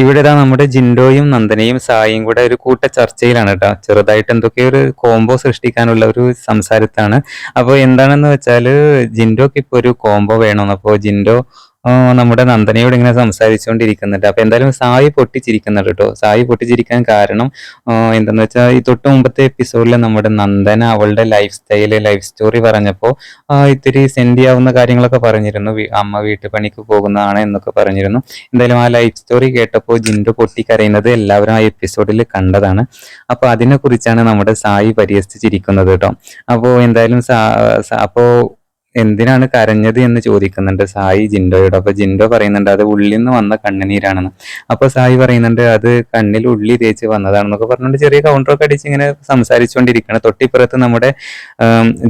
ഇവിടെ ഇതാ നമ്മുടെ ജിൻഡോയും നന്ദനയും സായിയും കൂടെ ഒരു കൂട്ട ചർച്ചയിലാണ് കേട്ടോ. ചെറുതായിട്ട് എന്തൊക്കെയോ ഒരു കോംബോ സൃഷ്ടിക്കാനുള്ള ഒരു സംസാരത്താണ്. അപ്പോൾ എന്താണെന്ന് വെച്ചാൽ ജിൻഡോക്ക് ഇപ്പോൾ ഒരു കോംബോ വേണമെന്ന്. അപ്പോൾ ജിൻഡോ നമ്മുടെ നന്ദനയോട് ഇങ്ങനെ സംസാരിച്ചുകൊണ്ടിരിക്കുന്നുണ്ട്. അപ്പൊ എന്തായാലും സായി പൊട്ടിച്ചിരിക്കുന്നുണ്ട് കേട്ടോ സായി പൊട്ടിച്ചിരിക്കാൻ കാരണം എന്താണെന്ന് വെച്ചാൽ ഈ തൊട്ട് മുമ്പത്തെ എപ്പിസോഡിൽ നമ്മുടെ നന്ദന അവളുടെ ലൈഫ് സ്റ്റൈൽ ലൈഫ് സ്റ്റോറി പറഞ്ഞപ്പോൾ ഇത്തിരി സെൻഡ് ആവുന്ന കാര്യങ്ങളൊക്കെ പറഞ്ഞിരുന്നു. അമ്മ വീട്ടു പണിക്ക് പോകുന്നതാണ് എന്നൊക്കെ പറഞ്ഞിരുന്നു. എന്തായാലും ആ ലൈഫ് സ്റ്റോറി കേട്ടപ്പോൾ ജിൻഡു പൊട്ടിക്കരയുന്നത് എല്ലാവരും ആ എപ്പിസോഡിൽ കണ്ടതാണ്. അപ്പൊ അതിനെക്കുറിച്ചാണ് നമ്മുടെ സായി പരിഹസിച്ചിരിക്കുന്നത് കേട്ടോ അപ്പോൾ എന്തായാലും സാ സാ- അപ്പോ എന്തിനാണ് കരഞ്ഞത് എന്ന് ചോദിക്കുന്നുണ്ട്. സായി ജിൻഡോയോട്. അപ്പൊ ജിൻഡോ പറയുന്നുണ്ട് അത് ഉള്ളിൽ നിന്ന് വന്ന കണ്ണുനീരാണെന്ന്. അപ്പൊ സായി പറയുന്നുണ്ട് അത് കണ്ണിൽ ഉള്ളി തേച്ച് വന്നതാണെന്നൊക്കെ പറഞ്ഞുകൊണ്ട് ചെറിയ കൗണ്ടറൊക്കെ അടിച്ച് ഇങ്ങനെ സംസാരിച്ചുകൊണ്ടിരിക്കുകയാണ്. തൊട്ടിപ്പുറത്ത് നമ്മുടെ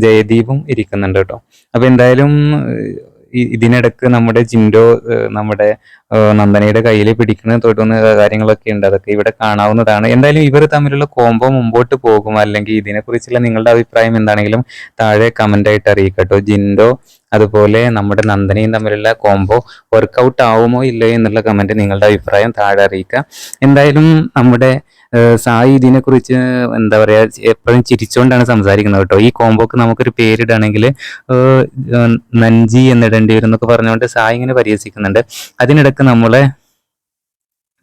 ജയദീപും ഇരിക്കുന്നുണ്ട് കേട്ടോ. അപ്പൊ എന്തായാലും ഇതിനിടക്ക് നമ്മുടെ ജിൻഡോ നമ്മുടെ നന്ദനയുടെ കയ്യിൽ പിടിക്കുന്ന തൊടുന്ന കാര്യങ്ങളൊക്കെ ഉണ്ട്. അതൊക്കെ ഇവിടെ കാണാവുന്നതാണ്. എന്തായാലും ഇവർ തമ്മിലുള്ള കോംബോ മുമ്പോട്ട് പോകും. അല്ലെങ്കിൽ ഇതിനെക്കുറിച്ചുള്ള നിങ്ങളുടെ അഭിപ്രായം എന്താണെങ്കിലും താഴെ കമന്റ് ആയിട്ട് അറിയിക്കട്ടോ. ജിൻഡോ അതുപോലെ നമ്മുടെ നന്ദനയും തമ്മിലുള്ള കോംബോ വർക്കൗട്ട് ആവുമോ ഇല്ലയോ എന്നുള്ള കമന്റ് നിങ്ങളുടെ അഭിപ്രായം താഴെ അറിയിക്കുക. എന്തായാലും നമ്മുടെ സായി ഇതിനെക്കുറിച്ച് എന്താ പറയുക എപ്പോഴും ചിരിച്ചുകൊണ്ടാണ് സംസാരിക്കുന്നത് കേട്ടോ. ഈ കോംബോക്ക് നമുക്കൊരു പേരിടുകയാണെങ്കിൽ നഞ്ചി എന്നിടേണ്ടി വരും എന്നൊക്കെ പറഞ്ഞുകൊണ്ട് സായി ഇങ്ങനെ പരിഹസിക്കുന്നുണ്ട്. അതിനിടക്ക് നമ്മളെ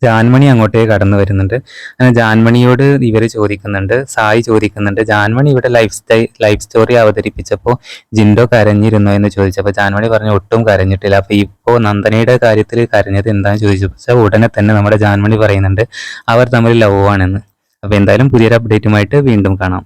ജാൻമണി അങ്ങോട്ടേക്ക് കടന്നു വരുന്നുണ്ട്. അങ്ങനെ ജാൻമണിയോട് ഇവർ ചോദിക്കുന്നുണ്ട് സായി ചോദിക്കുന്നുണ്ട് ജാൻമണി ഇവിടെ ലൈഫ് സ്റ്റൈ ലൈഫ് സ്റ്റോറി അവതരിപ്പിച്ചപ്പോൾ ജിൻഡോ കരഞ്ഞിരുന്നോ? എന്ന് ചോദിച്ചപ്പോൾ ജാൻമണി പറഞ്ഞു ഒട്ടും കരഞ്ഞിട്ടില്ല. അപ്പോൾ ഇപ്പോൾ നന്ദനയുടെ കാര്യത്തിൽ കരഞ്ഞത് എന്താണെന്ന് ചോദിച്ചപ്പോൾ ഉടനെ തന്നെ നമ്മുടെ ജാൻമണി പറയുന്നുണ്ട് അവർ തമ്മിൽ ലവ് ആണെന്ന്. അപ്പോൾ എന്തായാലും പുതിയൊരു അപ്ഡേറ്റുമായിട്ട് വീണ്ടും കാണാം.